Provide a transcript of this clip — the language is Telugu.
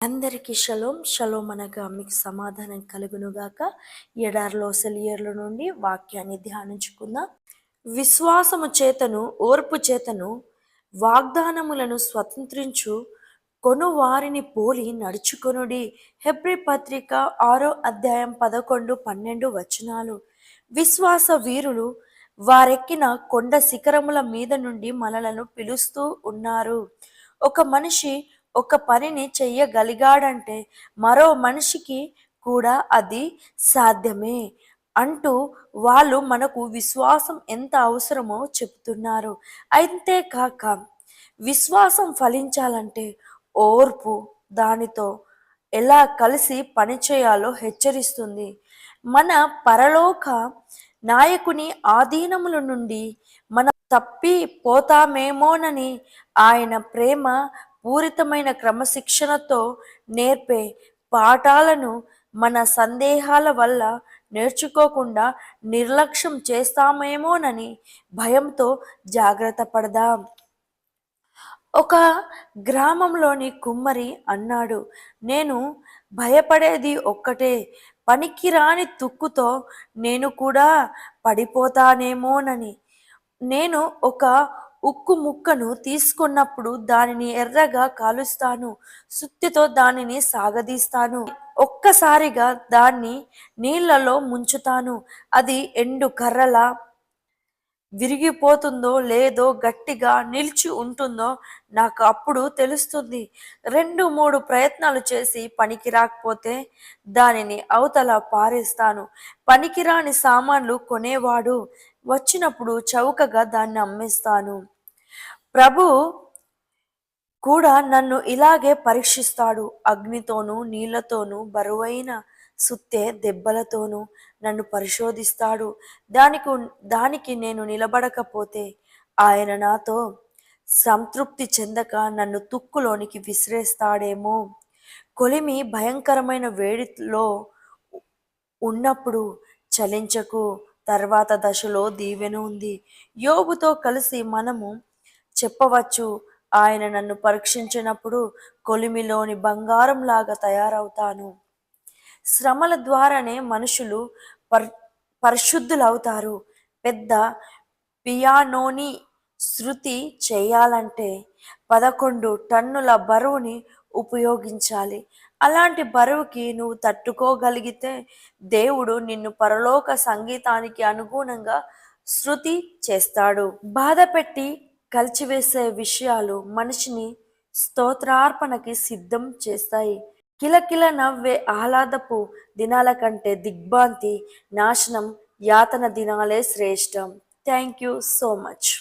అందరికీ షలోం. షలోం అనగా మీకు సమాధానం కలుగునుగాక. ఎడారిలో సెలియర్ల నుండి వాక్యాన్ని ధ్యానించుకుందాం. విశ్వాసము చేతను ఓర్పు చేతను వాగ్దానములను స్వతంత్రించు కొను వారిని పోలి నడుచుకొనుడి. హెబ్రి పత్రిక ఆరో అధ్యాయం పదకొండు పన్నెండు వచనాలు. విశ్వాస వీరులు వారెక్కిన కొండ శిఖరముల మీద నుండి మనలను పిలుస్తూ ఉన్నారు. ఒక మనిషి ఒక పనిని చెయ్యగలిగాడంటే మరో మనిషికి కూడా అది సాధ్యమే అంటూ వాళ్ళు మనకు విశ్వాసం ఎంత అవసరమో చెప్తున్నారు. అంతేకాక విశ్వాసం ఫలించాలంటే ఓర్పు దానితో ఎలా కలిసి పనిచేయాలో హెచ్చరిస్తుంది. మన పరలోక నాయకుని ఆధీనముల నుండి మన తప్పి పోతామేమోనని ఆయన ప్రేమ పూరితమైన క్రమశిక్షణతో నేర్పే పాఠాలను మన సందేహాల వల్ల నేర్చుకోకుండా నిర్లక్ష్యం చేస్తామేమోనని భయంతో జాగ్రత్త పడదాం. ఒక గ్రామంలోని కుమ్మరి అన్నాడు నేను భయపడేది ఒక్కటే. పనికిరాని తుక్కుతో నేను కూడా పడిపోతానేమోనని. నేను ఒక ఉక్కు ముక్కను తీసుకున్నప్పుడు దానిని ఎర్రగా కాలుస్తాను. సుత్తితో దానిని సాగదీస్తాను. ఒక్కసారిగా దాన్ని నీళ్ళలో ముంచుతాను. అది ఎండు కర్రలా విరిగిపోతుందో లేదో గట్టిగా నిలిచి ఉంటుందో నాకు అప్పుడు తెలుస్తుంది. రెండు మూడు ప్రయత్నాలు చేసి పనికి రాకపోతే దానిని అవతల పారేస్తాను. పనికిరాని సామాన్లు కొనేవాడు. వచ్చినప్పుడు చౌకగా దాన్ని అమ్మేస్తాను. ప్రభు కూడా నన్ను ఇలాగే పరీక్షిస్తాడు. అగ్నితోనూ నీళ్ళతోనూ బరువైన సుత్తే దెబ్బలతోనూ నన్ను పరిశోధిస్తాడు. దానికి దానికి నేను నిలబడకపోతే ఆయన నాతో సంతృప్తి చెందక నన్ను తుక్కులోనికి విసిరేస్తాడేమో. కొలిమి భయంకరమైన వేడిలో ఉన్నప్పుడు చలించకు. తర్వాత దశలో దీవెన ఉంది. యోగుతో కలిసి మనము చెప్పవచ్చు ఆయన నన్ను పరీక్షించినప్పుడు కొలిమిలోని బంగారం లాగా తయారవుతాను. శ్రమల ద్వారానే మనుషులు పర్ పరిశుద్ధులవుతారు. పెద్ద పియానోని శృతి చేయాలంటే పదకొండు టన్నుల బరువుని ఉపయోగించాలి. అలాంటి బరువుకి నువ్వు తట్టుకోగలిగితే దేవుడు నిన్ను పరలోక సంగీతానికి అనుగుణంగా శృతి చేస్తాడు. బాధ పెట్టి కలిచివేసే విషయాలు మనిషిని స్తోత్రార్పణకి సిద్ధం చేస్తాయి. కిలకిల నవ్వే ఆహ్లాదపు దినాల కంటే దిగ్భాంతి నాశనం యాతన దినాలే శ్రేష్టం. Thank you so much.